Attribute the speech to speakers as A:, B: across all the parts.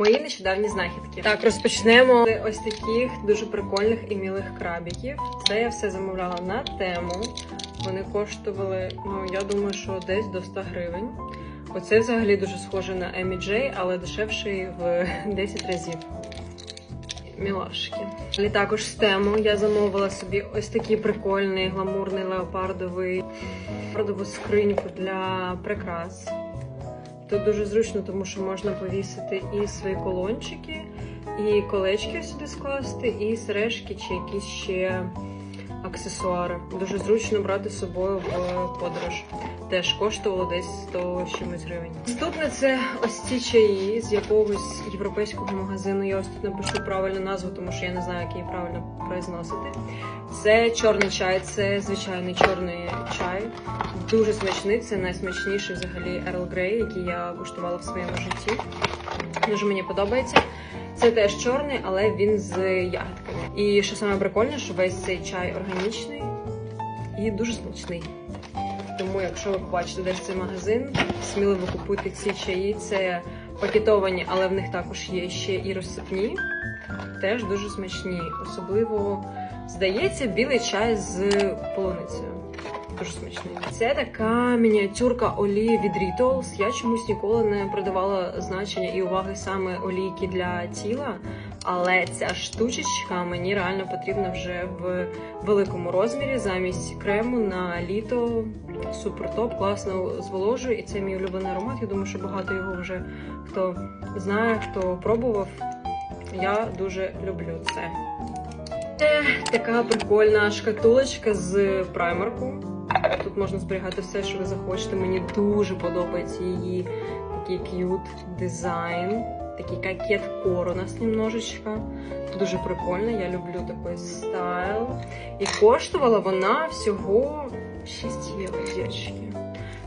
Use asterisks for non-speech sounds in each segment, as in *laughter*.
A: Мої нещодавні знахідки. Так, розпочнемо ось таких дуже прикольних і мілих крабіків. Це я все замовляла на тему. Вони коштували, ну я думаю, що десь до 100 гривень. Оце взагалі дуже схоже на Емі Джей, але дешевший в *laughs* 10 разів. Мілашки. І також з тему я замовила собі ось такий прикольний гламурний леопардовий леопардову скриньку для прикрас. Тут дуже зручно, тому що можна повісити і свої колончики, і колечки сюди скласти, і сережки чи якісь ще аксесуари. Дуже зручно брати з собою в подорож. Теж коштувало десь 100 чимось гривень. Наступне це ось ці чаї з якогось європейського магазину. Я ось тут напишу правильну назву, тому що я не знаю, як її правильно произносити. Це чорний чай, це звичайний чорний чай. Дуже смачний, це найсмачніший взагалі Earl Grey, який я куштувала в своєму житті. Дуже мені подобається. Це теж чорний, але він з ягодками. І що саме прикольне, що весь цей чай органічний і дуже смачний. Тому, якщо ви побачите десь цей магазин, сміливо купуйте ці чаї. Це пакетовані, але в них також є ще і розсипні. Теж дуже смачні. Особливо, здається, білий чай з полуницею. Дуже смачний. Це така мініатюрка олії від Rituals. Я чомусь ніколи не придавала значення і уваги саме олійки для тіла. Але ця штучечка мені реально потрібна вже в великому розмірі замість крему на літо. Супер топ, класно зволожує, і це мій улюблений аромат. Я думаю, що багато його вже хто знає, хто пробував. Я дуже люблю це. Це така прикольна шкатулочка з праймерку. Тут можна зберігати все, що ви захочете. Мені дуже подобається її такий к'ют дизайн, такий кокет кор у нас немножечко. Дуже прикольно, я люблю такий стайл. І коштувала вона всього 6 євро, дівчатки.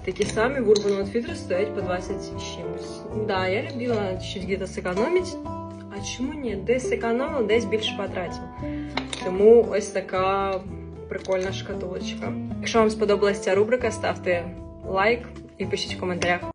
A: Такі самі Urban Outfitters стоять по 20 з чимось. Да, я любила чуть где-то сэкономить. А чому ні? Десь економила, десь більше потратив. Тому ось така прикольна шкатулочка. Якщо вам сподобалася ця рубрика, ставте лайк і пишіть в коментарях.